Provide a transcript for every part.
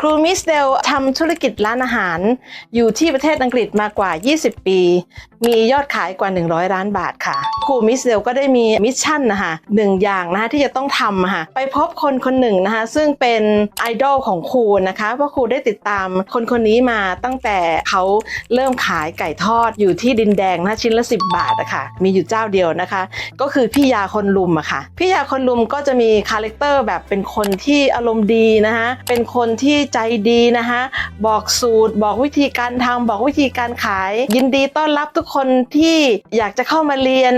ครูมิสเดลทำธุรกิจร้านอาหาร อยู่ที่ประเทศอังกฤษมากว่า 20 ปี มียอดขายกว่า 100 ล้านบาทค่ะครูมิสเดลก็ได้มีมิชชั่นนะคะหนึ่งอย่างนะคะที่จะต้องทำค่ะไปพบคนคนหนึ่งนะคะซึ่งเป็นไอดอลของครูนะคะเพราะครูได้ติดตามคนคนนี้มาตั้งแต่เขาเริ่มขายไก่ทอดอยู่ที่ดินแดงนะชิ้นละ 10 บาทอะค่ะมีอยู่เจ้าเดียวนะคะ ก็คือพี่ยาคนลุมอะค่ะพี่ยาคนลุมก็จะมีคาแรคเตอร์แบบเป็นคนที่อารมณ์ดีนะคะเป็นคนที่ใจดีนะคะบอกสูตร บอกวิธีการทำบอกวิธีการขาย ยินดีต้อนรับทุกคนที่อยากจะเข้ามาเรียน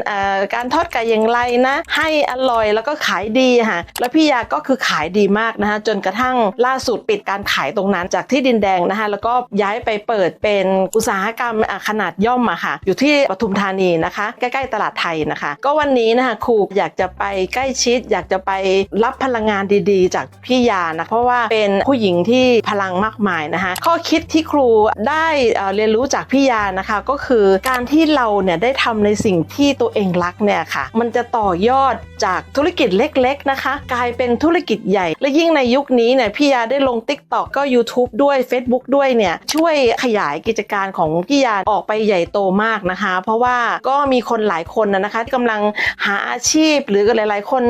การทอดไก่อย่างไรนะ ให้อร่อยแล้วก็ขายดีค่ะแล้วพี่ยาก็คือขายดีมากนะคะจนกระทั่งล่าสุดปิดการขายตรงนั้นจากที่ดินแดงนะคะแล้วก็ย้ายไปเปิดเป็นอุตสาหกรรมขนาดย่อมอะค่ะ อยู่ที่ปทุมธานีนะคะ ใกล้ๆตลาดไทยนะคะ ก็วันนี้นะคะครูอยากจะไปใกล้ชิด อยากจะไปรับพลังงานดีๆ จากพี่ยานะเพราะว่าเป็นผู้หญิงที่พลังมากมายนะคะ ข้อคิดที่ครูได้เเรียนรู้จากพี่ยานะคะ ก็คือการที่เราเนี่ยได้ทำในสิ่งที่ตัวเองรักเนี่ยค่ะ มันจะต่อยอดจากธุรกิจเล็กๆนะคะ กลายเป็นธุรกิจใหญ่ และยิ่งในยุคนี้เนี่ยพี่ยาได้ลง Tik t o อกก็ YouTube ด้วย Facebook ด้วยเนี่ยช่วยขยายกิจการของพี่ยาออกไปใหญ่โตมากนะคะ เพราะว่าก็มีคนหลายคนนะคะที่กำลังหาอาชีพหรือหลาย ๆ คน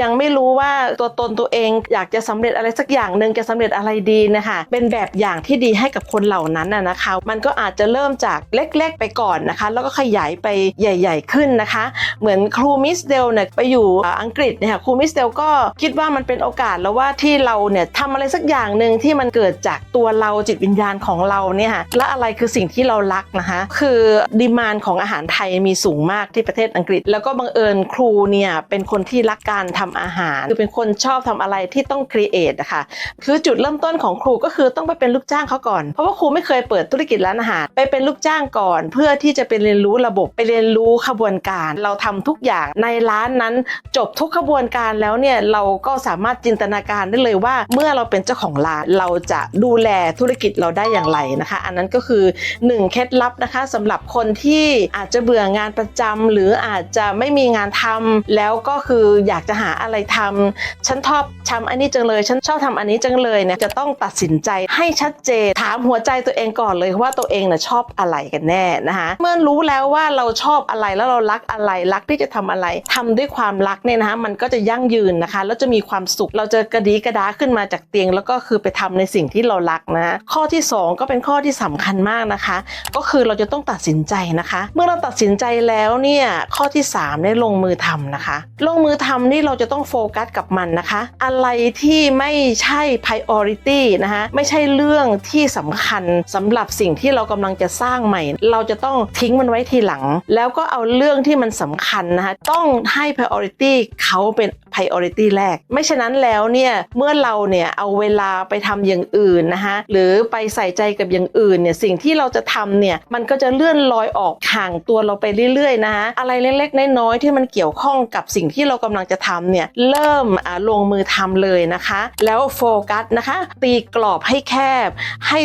ยังไม่รู้ว่าตัวตนตัวเองอยากจะสำเร็จอะไรสักอย่างหนึ่งจะสำเร็จอะไรดีนะคะ เป็นแบบอย่างที่ดีให้กับคนเหล่านั้นนะนะคะ มันก็อาจจะเริ่มจากเล็กๆไปก่อนนะคะ แล้วก็ขยายไปใหญ่ ๆ ขึ้นนะคะเหมือนครูมิสเดลเนี่ยไปอยู่อังกฤษเนี่ยค่ะครูมิสเดลก็คิดว่ามันเป็นโอกาสแล้วว่าที่เราเนี่ยทำอะไรสักอย่างหนึ่งที่มันเกิดจากตัวเราจิตวิญญาณของเราเนี่ยค่ะและอะไรคือสิ่งที่เรารักนะคะคือดีมานของอาหารไทยมีสูงมากที่ประเทศอังกฤษ แล้วก็บังเอิญครูเนี่ยเป็นคนที่รักการทำอาหาร คือเป็นคนชอบทำอะไรที่ต้องครีเอทนะคะคือจุดเริ่มต้นของครูก็คือต้องไปเป็นลูกจ้างเขาก่อน เพราะว่าครูไม่เคยเปิดธุรกิจร้านอาหาร ไปเป็นลูกจ้างก่อน เพื่อที่จะไปเรียนรู้ระบบไปเรียนรู้ขบวนการเราทำทุกอย่างในร้านนั้นจบทุกขบวนการแล้วเนี่ยเราก็สามารถจินตนาการได้เลยว่า เมื่อเราเป็นเจ้าของร้านเราจะดูแลธุรกิจเราได้อย่างไรนะคะ อันนั้นก็คือหนึ่งเคล็ดลับนะคะสำหรับคนที่อาจจะเบื่องานประจำหรืออาจจะไม่มีงานทำแล้วก็คืออยากจะหาอะไรทำฉันชอบทำอันนี้จังเลยฉันชอบทำอันนี้จังเลยเนี่ยจะต้องตัดสินใจให้ชัดเจนถามหัวใจตัวเองก่อนเลยว่าตัวเองน่ะชอบอะไรกันแน่นะคะเมื่อรู้แล้วว่าเราชอบอะไรแล้วเรารักอะไรรักที่จะทำอะไรทำด้วยความรักเนี่ยนะคะมันก็จะยั่งยืนนะคะ แล้วจะมีความสุขเราจะกระดีกระดาขึ้นมาจากเตียง แล้วก็คือไปทำในสิ่งที่เรารักนะข้อที่สองก็เป็นข้อที่สำคัญมากนะคะ ก็คือเราจะต้องตัดสินใจนะคะ เมื่อเราตัดสินใจแล้วเนี่ยข้อที่3ได้ลงมือทำนะคะ ลงมือทำนี่เราจะต้องโฟกัสกับมันนะคะ อะไรที่ไม่ใช่ priority นะคะไม่ใช่เรื่องที่สำคัญสำหรับสิ่งที่เรากำลังจะสร้างใหม่ เราจะต้องทิ้งมันไว้ทีหลัง แล้วก็เอาเรื่องที่มันสำคัญนะคะต้องให้ priority เขาเป็น priority แรก ไม่ฉะนั้นแล้วเนี่ยเมื่อเราเนี่ยเอาเวลาไปทำอย่างอื่นนะคะหรือไปใส่ใจกับอย่างอื่นเนี่ยสิ่งที่เราจะทำเนี่ยมันก็จะเลื่อนลอยออกห่างตัวเราไปเรื่อยๆนะคะอะไรเล็กๆน้อยๆที่มันเกี่ยวข้องกับสิ่งที่เรากำลังจะทำเนี่ยเริ่มลงมือทำเลยนะคะ แล้วโฟกัสนะคะ ตีกรอบให้แคบให้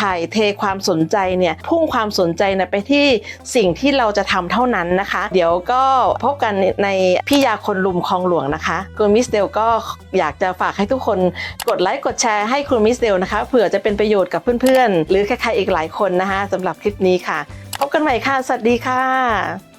ถ่ายเทความสนใจเนี่ยพุ่งความสนใจนะไปที่สิ่งที่เราจะทำเท่านั้นนะคะ เดี๋ยวก็พบกันในพี่ยาคนลุมคลองหลวงนะคะคุณมิสเดลก็อยากจะฝากให้ทุกคนกดไลค์กดแชร์ให้คุณมิสเดลนะคะเผื่อจะเป็นประโยชน์กับเพื่อนๆ หรือใครๆอีกหลายคนนะคะสำหรับคลิปนี้ค่ะ พบกันใหม่ค่ะ สวัสดีค่ะ